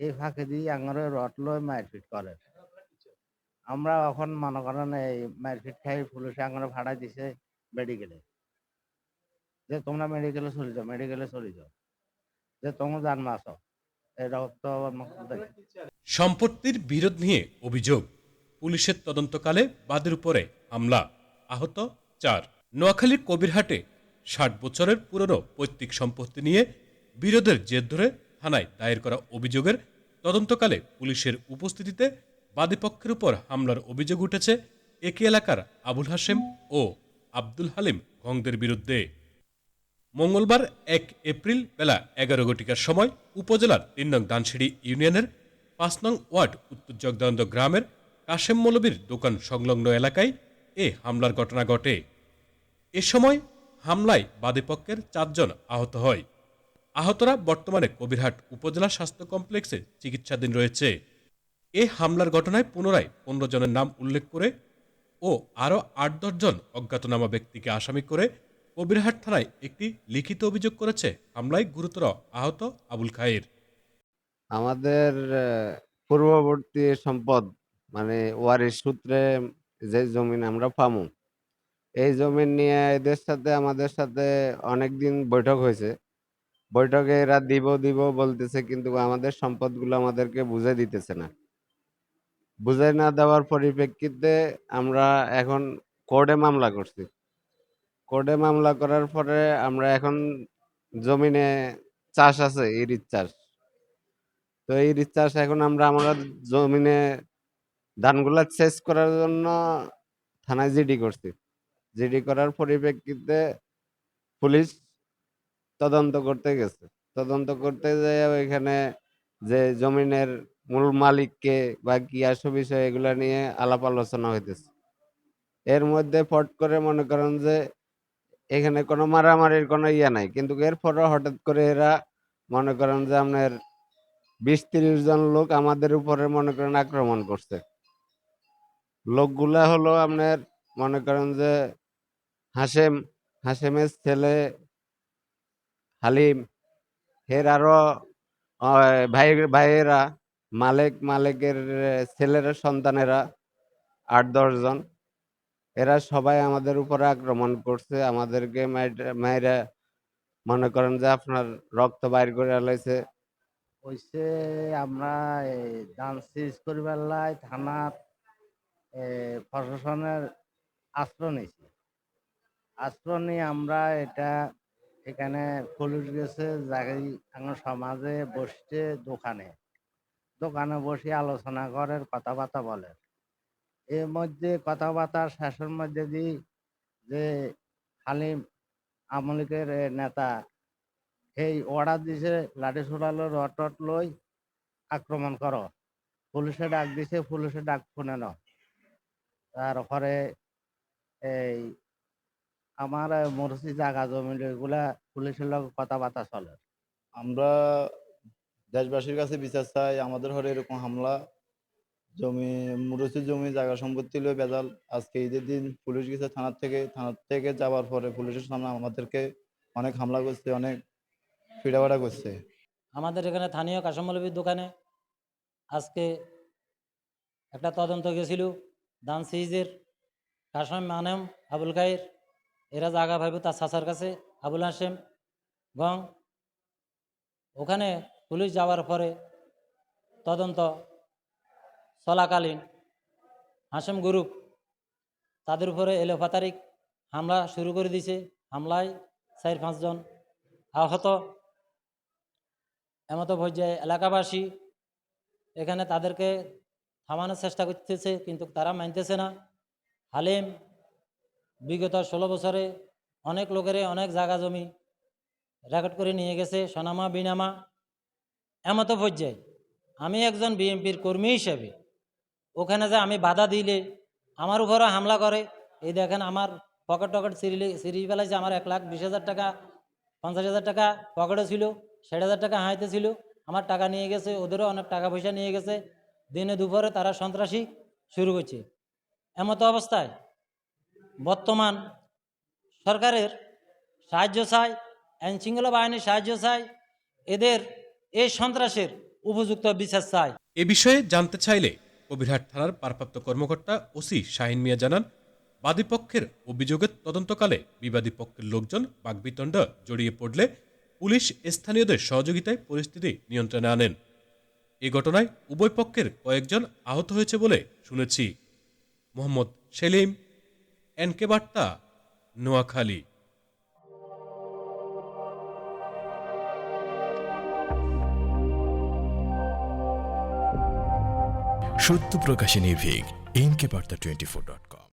এই ফাঁকে দিয়ে আঙরে রট লয় মারপিট করে। আমরা এখন মনে করেন এই মারপিট খাই পুলিশে আঙরে ভাড়া দিছে মেডিকেলে। যে তোমরা মেডিকেলে চলে যাও, মেডিকেলে চলে যাও। যে জান সম্পত্তির বিরোধ নিয়ে অভিযোগ, পুলিশের তদন্তকালে বাদের উপরে হামলা, আহত চার। নোয়াখালীর কবিরহাটে ষাট বছরের পুরনো পৈতৃক সম্পত্তি নিয়ে বিরোধের জের ধরে থানায় দায়ের করা অভিযোগের তদন্তকালে পুলিশের উপস্থিতিতে বাদীপক্ষের উপর হামলার অভিযোগ উঠেছে একই এলাকার আবুল হাশেম ও আব্দুল হালিম গংদের বিরুদ্ধে। মঙ্গলবার এক এপ্রিল বেলা এগারো ঘটিকার সময় উপজেলার তিন নং দানসিঁড়ি ইউনিয়নের পাঁচ নং ওয়ার্ড উত্তর জগদানন্দ গ্রামের কাশেম মৌলবীর দোকান সংলগ্ন এলাকায় এ হামলার ঘটনা ঘটে। এ সময় হামলায় বাদীপক্ষের চারজন আহত হয়। আহতরা বর্তমানে কবিরহাট উপজেলা স্বাস্থ্য কমপ্লেক্সে চিকিৎসাধীন রয়েছে। এ হামলার ঘটনায় পুনরায় পনেরো জনের নাম উল্লেখ করে ও আরও আট দশজন অজ্ঞাতনামা ব্যক্তিকে আসামি করে কবিরহাট থানায় একটি লিখিত অভিযোগ করেছে হামলায় গুরুতর আহত আবুল খায়ের। আমাদের পূর্ববর্তী সম্পদ মানে ওয়ারিশ সূত্রে যে জমিন আমরা পামু, এই জমিন নিয়ে এদের সাথে, আমাদের সাথে অনেকদিন বৈঠক হয়েছে। বৈঠকে এরা দিব দিব বলতেছে, কিন্তু আমাদের সম্পদগুলো আমাদেরকে বুঝে দিতেছে না। বুঝে না দেওয়ার পরিপ্রেক্ষিতে আমরা এখন কোর্টে মামলা করছি। কোর্টে মামলা করার পরে আমরা এখন জমিনে চাষ আছে ইরিচ চাষ। তো এই রিচার্জ এখন আমরা আমরা জমিনে ধানগুলা সেচ করার জন্য থানায় জিডি করছি। জিডি করার পরিপ্রেক্ষিতে পুলিশ তদন্ত করতে গেছে। তদন্ত করতে যেয়ে ওইখানে যে জমিনের মূল মালিককে বা কি আসো বিষয় এগুলা নিয়ে আলাপ আলোচনা হইতেছে। এর মধ্যে ফট করে মনে করেন যে এখানে কোনো মারামারির কোনো ইয়ে নাই। কিন্তু এরপরও হঠাৎ করে এরা মনে করেন যে আপনার বিশ তিরিশ জন লোক আমাদের উপরে মনে করেন আক্রমণ করছে। লোকগুলা হলো আপনার মনে করেন যে হাসেম, হাসেমের ছেলে হালিম এর আরও আহ, ভাই ভাইয়েরা মালেক মালেকের ছেলেরা সন্তানেরা আট দশ জন। এরা সবাই আমাদের উপরে আক্রমণ করছে। আমাদেরকে মায়েরা মনে করেন যে আপনার রক্ত বাইর করে আলাইছে। হইছে আমরা ধান সিজ করিবার লাই থানার প্রশাসনের আশ্রয় নিয়েছি। আশ্রয় নিয়ে আমরা এটা এখানে পুলিশ গেছে আমার সমাজে বসছে দোকানে। দোকানে বসে আলোচনা করে, কথাবার্তা বলে। এর মধ্যে কথাবার্তা শেষের মধ্যে দিই যে হালিম আমলিকের নেতা, এই অর্ডার দিছে, লাঠি ছোড়ালো রট লই আক্রমণ করো। পুলিশে ডাক দিছে পুলিশে ডাক শুনে ন তারপরে এই আমার মরসি জাগা জমি এগুলা পুলিশের লগে কথাবার্তা চলে। আমরা দেশবাসীর কাছে বিচার চাই আমাদের ঘরে এরকম হামলা জমি মুরসির জমি জায়গা সম্পত্তি লয়ে বেজাল। আজকে ঈদের দিন পুলিশ গেছে থানার থেকে থানার থেকে যাওয়ার পরে পুলিশের সামনে আমাদেরকে অনেক হামলা করছে অনেক ফিডাফাড়া করছে। আমাদের এখানে স্থানীয় কাসমলবির দোকানে আজকে একটা তদন্ত গেছিল দান সিজের কাসম মানেম আবুল খাইর এরা জাগা ভাইব তার চাচার কাছে, আবুল হাসেম গং ওখানে পুলিশ যাওয়ার পরে তদন্ত চলাকালীন হাসেম গ্রুপ তাদের উপরে এলোপাতারিক হামলা শুরু করে দিছে হামলায় চার পাঁচজন আহত। এমতো পর্যায়ে এলাকাবাসী এখানে তাদেরকে থামানোর চেষ্টা করতেছে, কিন্তু তারা মানতেছে না। হালিম বিগত ষোলো বছরে অনেক লোকেরে অনেক জায়গা জমি রেকর্ড করে নিয়ে গেছে, সোনামা, বিনামা, এমতো পর্যায়ে। আমি একজন বিএনপির কর্মী হিসেবে, ওখানে যে আমি বাধা দিলে, আমার উপরে হামলা করে, এই দেখেন আমার পকেট টকেট সিরিলে সিরিজ ফেলাইছে আমার এক লাখ বিশ হাজার টাকা, পঞ্চাশ হাজার টাকা পকেটে ছিল, ষাট হাজার টাকা হাইতে ছিল, আমার টাকা নিয়ে গেছে, ওদেরও অনেক টাকা পয়সা নিয়ে গেছে। দিনে দুপুরে তারা সন্ত্রাসী শুরু করছে। এমতো অবস্থায় বর্তমান সরকারের সাহায্য চাই, আইন শৃঙ্খলা বাহিনীর সাহায্য চাই, এদের এই সন্ত্রাসের উপযুক্ত বিচার চাই। এ বিষয়ে জানতে চাইলে কবিরহাট থানার ভারপ্রাপ্ত কর্মকর্তা ওসি শাহিন মিয়া জানান বাদীপক্ষের অভিযোগের তদন্তকালে বিবাদী পক্ষের লোকজন বাগবিতণ্ড জড়িয়ে পড়লে পুলিশ স্থানীয়দের সহযোগিতায় পরিস্থিতি নিয়ন্ত্রণে আনেন। এ ঘটনায় উভয় পক্ষের কয়েকজন আহত হয়েছে বলে শুনেছি। মোহাম্মদ সেলিম এনকে বার্তা নোয়াখালী। সত্য প্রকাশে নির্ভীক NK Barta twenty four dot com